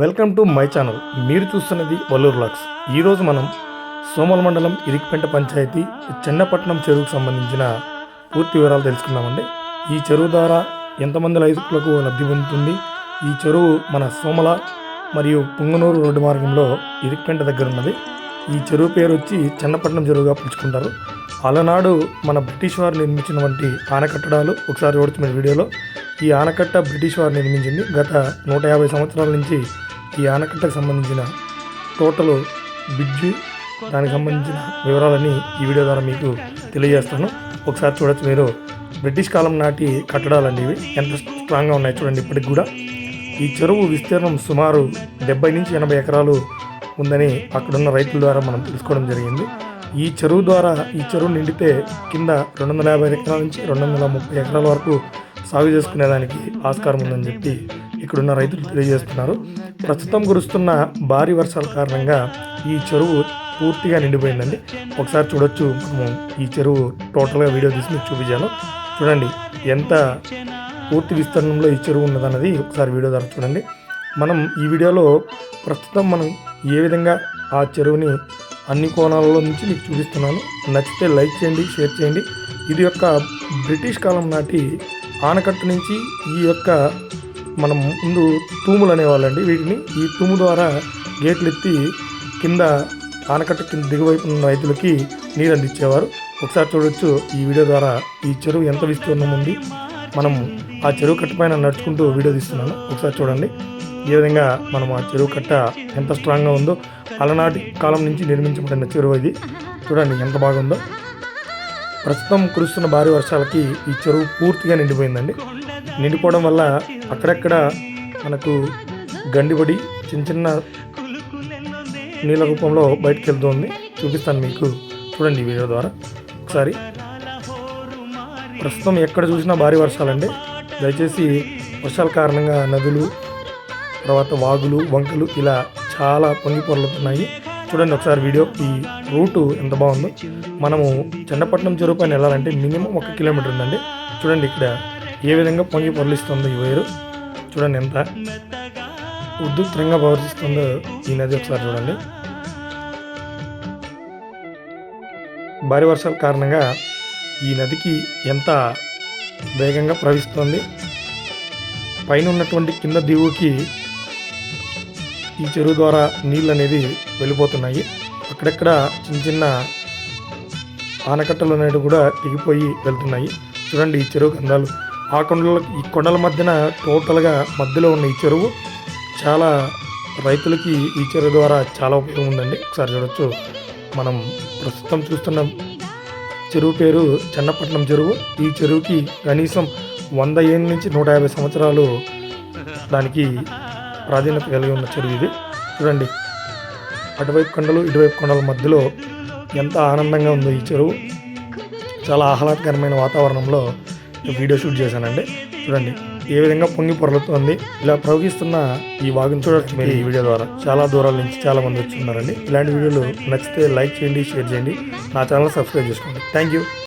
Welcome to my channel. మీరు చూస్తున్నది వల్లూరు లాక్స్ ఈరోజు మనం సోమల మండలం ఇరికిపెంట పంచాయతీ చెన్నపట్నం చెరువుకు సంబంధించిన పూర్తి వివరాలు తెలుసుకున్నామండి ఈ చెరువు ద్వారా ఎంతమంది రైతులకు లబ్ధి పొందుతుంది? ఈ చెరువు మన సోమల మరియు పుంగనూరు రోడ్డు మార్గంలో ఇరికిపెంట దగ్గర ఉన్నది. ఈ చెరువు పేరు వచ్చి చెన్నపట్నం చెరువుగా పిలుచుకుంటారు. అలనాడు మన బ్రిటిష్ వారు నిర్మించినటువంటి ఆనకట్టడాలు. ఒకసారి చూడొచ్చు మీరు వీడియోలో. ఈ ఆనకట్ట బ్రిటిష్ వారు నిర్మించింది గత నూట యాభై సంవత్సరాల నుంచి ఈ ఆనకట్టకు సంబంధించిన టోటల్ బ్రిడ్జి దానికి సంబంధించిన వివరాలని ఈ వీడియో ద్వారా మీకు తెలియజేస్తాను. ఒకసారి చూడొచ్చు మీరు. బ్రిటిష్ కాలం నాటి కట్టడాలండి ఇవి ఎంత స్ట్రాంగ్గా ఉన్నాయి చూడండి ఇప్పటికి కూడా. ఈ చెరువు విస్తీర్ణం సుమారు డెబ్బై నుంచి ఎనభై ఎకరాలు ఉందని అక్కడున్న రైతుల ద్వారా మనం తెలుసుకోవడం జరిగింది. ఈ చెరువు ద్వారా ఈ చెరువు నిండితే కింద రెండు వందల యాభై ఎకరాల నుంచి రెండు వందల ముప్పై ఎకరాల వరకు సాగు చేసుకునేదానికి ఆస్కారం ఉందని చెప్పి ఇక్కడున్న రైతులు తెలియజేస్తున్నారు. ప్రస్తుతం కురుస్తున్న భారీ వర్షాల కారణంగా ఈ చెరువు పూర్తిగా నిండిపోయిందండి. ఒకసారి చూడొచ్చు. మనము ఈ చెరువు టోటల్గా వీడియో తీసి మీకు చూపించాను. చూడండి ఎంత పూర్తి విస్తీర్ణంలో ఈ చెరువు ఉన్నదన్నది ఒకసారి వీడియో ద్వారా చూడండి. మనం ఈ వీడియోలో ప్రస్తుతం మనం ఏ విధంగా ఆ చెరువుని అన్ని కోణాలలో నుంచి మీకు చూపిస్తున్నాను. నచ్చితే లైక్ చేయండి షేర్ చేయండి. ఇది యొక్క బ్రిటిష్ కాలం నాటి ఆనకట్ట నుంచి ఈ యొక్క మనం ముందు తూములు అనేవాళ్ళండి వీటిని. ఈ తూము ద్వారా గేట్లు ఎత్తి కింద ఆనకట్ట కింద దిగువైపు ఉన్న రైతులకి నీరు అందించేవారు ఒకసారి చూడొచ్చు ఈ వీడియో ద్వారా ఈ చెరువు ఎంత విస్తీర్ణం ఉంది. మనం ఆ చెరువు కట్ట పైన నడుచుకుంటూ వీడియో తీస్తున్నాను. ఒకసారి చూడండి. ఏ విధంగా మనం ఆ చెరువు కట్ట ఎంత స్ట్రాంగ్గా ఉందో. అలనాటి కాలం నుంచి నిర్మించబడిన చెరువు ఇది. చూడండి ఎంత బాగుందో. ప్రస్తుతం కురుస్తున్న భారీ వర్షాలకి ఈ చెరువు పూర్తిగా నిండిపోయిందండి. నిండిపోవడం వల్ల అక్కడక్కడ మనకు గండిపడి చిన్న చిన్న నీళ్ళ రూపంలో బయటకు వెళ్తుంది. చూపిస్తాను మీకు. చూడండి ఈ వీడియో ద్వారా. ఒకసారి. ప్రస్తుతం ఎక్కడ చూసినా భారీ వర్షాలండి. దయచేసి వర్షాల కారణంగా నదులు తర్వాత వాగులు వంకలు ఇలా చాలా పొంగి పొరలుతున్నాయి. చూడండి ఒకసారి వీడియో. ఈ రూటు ఎంత బాగుందో. మనము చండపట్నం చెరువు పైన వెళ్ళాలంటే మినిమం ఒక కిలోమీటర్ ఉందండి. చూడండి ఇక్కడ ఏ విధంగా పొంగి పొరలిస్తుందో ఈ వైరు. చూడండి ఎంత ఉద్యుక్తంగా ప్రవర్తిస్తుందో ఈ నది ఒకసారి చూడండి. భారీ వర్షాల కారణంగా ఈ నదికి ఎంత వేగంగా ప్రవహిస్తుంది. పైన ఉన్నటువంటి కింద దిగుకి ఈ చెరువు ద్వారా నీళ్ళు అనేది వెళ్ళిపోతున్నాయి. అక్కడక్కడ చిన్న చిన్న ఆనకట్టలు అనేవి కూడా దిగిపోయి వెళ్తున్నాయి. చూడండి ఈ చెరువు కందాలు ఆ కొండల ఈ కొండల మధ్యన టోటల్గా మధ్యలో ఉన్న ఈ చెరువు చాలా రైతులకి ఈ చెరువు ద్వారా చాలా ఉపయోగం ఉందండి. ఒకసారి చూడొచ్చు. మనం ప్రస్తుతం చూస్తున్న చెరువు పేరు చెన్నపట్నం చెరువు. ఈ చెరువుకి కనీసం వంద ఏళ్ళ నుంచి నూట యాభై సంవత్సరాలు దానికి ప్రాధాన్యత కలిగి ఉన్న చెరువు ఇది. చూడండి. అటువైపు కొండలు ఇటువైపు కొండల మధ్యలో ఎంత ఆనందంగా ఉందో ఈ చెరువు. చాలా ఆహ్లాదకరమైన వాతావరణంలో వీడియో షూట్ చేశానండి. చూడండి. ఏ విధంగా పొంగి పొరలుతోంది. ఇలా ప్రవహిస్తున్న ఈ వాగుని చూడొచ్చు మీరు ఈ వీడియో ద్వారా చాలా దూరాల నుంచి చాలా మంది వచ్చి ఉన్నారండి. ఇలాంటి వీడియోలు నచ్చితే లైక్ చేయండి షేర్ చేయండి. నా ఛానల్ సబ్స్క్రైబ్ చేసుకోండి. Thank you